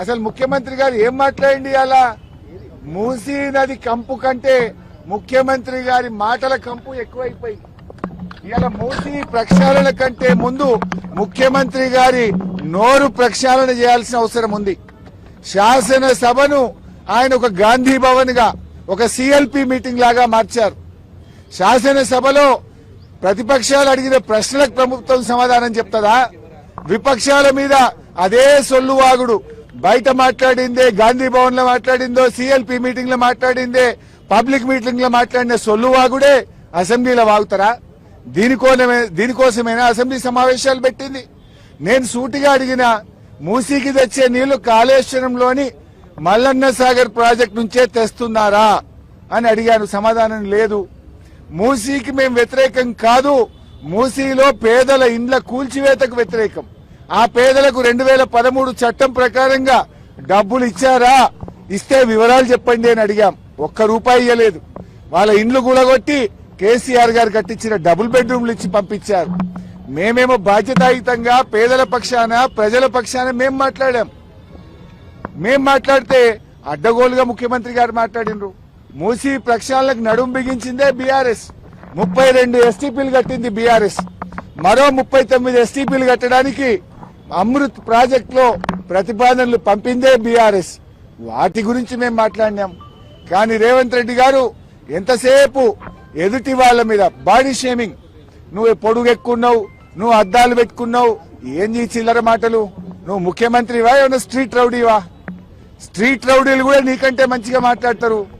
అసలు ముఖ్యమంత్రి గారు ఏం మాట్లాడండి అలా మూసీ నది కంపు కంటే ముఖ్యమంత్రి గారి మాటల కంపు ఎక్కువైపోయింది. ఇవాళ మూసీ ప్రక్షాళన కంటే ముందు ముఖ్యమంత్రి గారి నోరు ప్రక్షాళన చేయాల్సిన అవసరం ఉంది. శాసనసభను ఆయన ఒక గాంధీ భవన్గా ఒక సిఎల్పి మీటింగ్ లాగా మార్చారు. శాసనసభలో ప్రతిపక్షాలు అడిగిన ప్రశ్నలకు ప్రభుత్వం సమాధానం చెప్తుందా? విపక్షాల మీద అదే సొల్లువాగుడు బయట మాట్లాడిందే గాంధీ భవన్లో మాట్లాడిందో సిఎల్పి మీటింగ్లో మాట్లాడిందే పబ్లిక్ మీటింగ్లో మాట్లాడిన సొల్లువాగుడే అసెంబ్లీలో వాగుతారా? దీనికోసమే దీనికోసమైనా అసెంబ్లీ సమావేశాలు పెట్టింది? నేను సూటిగా అడిగిన మూసీకి తెచ్చే నీళ్ళు కాళేశ్వరంలోని మల్లన్న సాగర్ ప్రాజెక్ట్ నుంచే తెస్తున్నారా? అని అడిగాను. సమాధానం లేదు. మూసీకి మేము వ్యతిరేకం కాదు. మూసీలో పేదల ఇండ్ల కూల్చివేతకు వ్యతిరేకం. ఆ పేదలకు రెండు వేల పదమూడు చట్టం ప్రకారంగా డబ్బులు ఇచ్చారా? ఇస్తే వివరాలు చెప్పండి అని అడిగాం. ఒక్క రూపాయి ఇవ్వలేదు వాళ్ళ ఇండ్లు కూడగొట్టి కేసీఆర్ గారు కట్టించిన డబుల్ బెడ్రూమ్లు ఇచ్చి పంపించారు. మేమేమో బాధ్యతాయుతంగా పేదల పక్షాన ప్రజల పక్షాన మేం మాట్లాడాం. మేం మాట్లాడితే అడ్డగోలుగా ముఖ్యమంత్రి గారు మాట్లాడినరు. మూసి ప్రక్షాళనకు నడుం బిగించిందే బీఆర్ఎస్. ముప్పై రెండు ఎస్టీపీలు కట్టింది బీఆర్ఎస్. మరో ముప్పై తొమ్మిది ఎస్టీపీలు కట్టడానికి అమృత్ ప్రాజెక్ట్లో ప్రతిపాదనలు పంపిందే బీఆర్ఎస్. వాటి గురించి మేము మాట్లాడినాం. కానీ రేవంత్ రెడ్డి గారు ఎంతసేపు ఎదుటి వాళ్ళ మీద బాడీ షేమింగ్. నువ్వు పొడుగు ఎక్కున్నావు నువ్వు అద్దాలు పెట్టుకున్నావు ఏం చేసి చిల్లర మాటలు? నువ్వు ముఖ్యమంత్రివా ఏమన్నా స్ట్రీట్ రౌడీవా? స్ట్రీట్ రౌడీలు కూడా నీకంటే మంచిగా మాట్లాడతారు.